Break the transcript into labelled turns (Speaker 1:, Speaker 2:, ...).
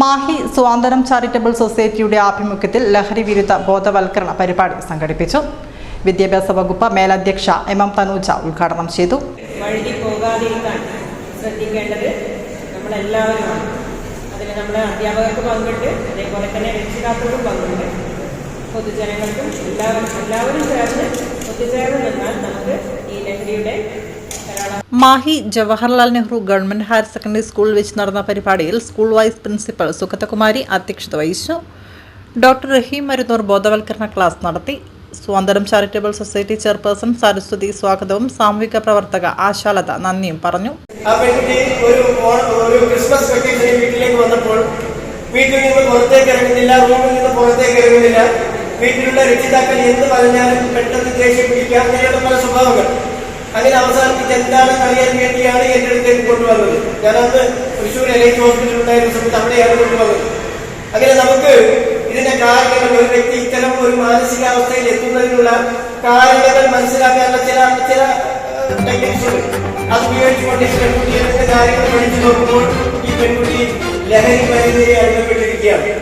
Speaker 1: മാഹി സ്വാതന്ത്ര്യം ചാരിറ്റബിൾ സൊസൈറ്റിയുടെ ആഭിമുഖ്യത്തിൽ ലഹരി വിരുദ്ധ ബോധവൽക്കരണ പരിപാടി സംഘടിപ്പിച്ചു. വിദ്യാഭ്യാസ വകുപ്പ് മേലധ്യക്ഷ എം എം തനൂജ ഉദ്ഘാടനം ചെയ്തു.
Speaker 2: പോകാതിരിക്കാൻ അധ്യാപകർക്ക് പൊതുജനങ്ങൾക്കും എല്ലാവരും എല്ലാവരും ചേർന്ന് ഒത്തുചേർന്ന് നിന്നാൽ നമുക്ക് ഈ ലഹരിയുടെ
Speaker 1: Mahe Jawaharlal Nehru government higher secondary സ്കൂളിൽ വെച്ച് നടന്ന പരിപാടിയിൽ സ്കൂൾ വൈസ് പ്രിൻസിപ്പൽ സുഗതകുമാരി അധ്യക്ഷത വഹിച്ചു. ഡോക്ടർ റഹീം മരുന്നൂർ ബോധവൽക്കരണ ക്ലാസ് നടത്തി. സ്വാതന്ത്ര്യം ചാരിറ്റബിൾ സൊസൈറ്റി ചെയർപേഴ്സൺ സരസ്വതി സ്വാഗതവും സാമൂഹിക പ്രവർത്തക ആശാലത നന്ദിയും പറഞ്ഞു.
Speaker 3: ഒരു ക്രിസ്മസ് വന്നപ്പോൾ വീട്ടിൽ നിന്ന് പുറത്തേക്ക് ഇറങ്ങുന്നില്ല റൂമിൽ നിന്ന് പുറത്തേക്ക് ഇറങ്ങുന്നില്ല. വീട്ടിലുള്ള രക്ഷിതാക്കൾ എന്ത് പറഞ്ഞാലും പെട്ടെന്ന് ദേഷ്യം പിടിക്കുക അങ്ങനെയുള്ള പല സ്വഭാവങ്ങൾ. അങ്ങനെ അവസാനിപ്പിച്ച് എന്താണ് അറിയാൻ വേണ്ടിയാണ് എന്റെ അടുത്തേക്ക് കൊണ്ടുവന്നത്. ഞാനന്ന് തൃശ്ശൂർ എൽ ഐ ഹോസ്പിറ്റലിൽ ഉണ്ടായിരുന്ന സമയത്ത് അവിടെയാണ് കൊണ്ടുവന്നത്. അങ്ങനെ നമുക്ക് ഇതിന്റെ കാരണങ്ങൾ ഒരു വ്യക്തി ഇത്തരം ഒരു മാനസികാവസ്ഥയിൽ എത്തുന്നതിനുള്ള കാരണങ്ങൾ മനസ്സിലാക്കാനുള്ള ചില ചില അത് ഉപയോഗിച്ചുകൊണ്ട് ഈ പെൺകുട്ടി എന്ത് കാര്യങ്ങൾ പഠിച്ചു നോക്കുമ്പോൾ ഈ പെൺകുട്ടി ലഹരി മരുന്നിനെ അടിമപ്പെട്ടിരിക്കുകയാണ്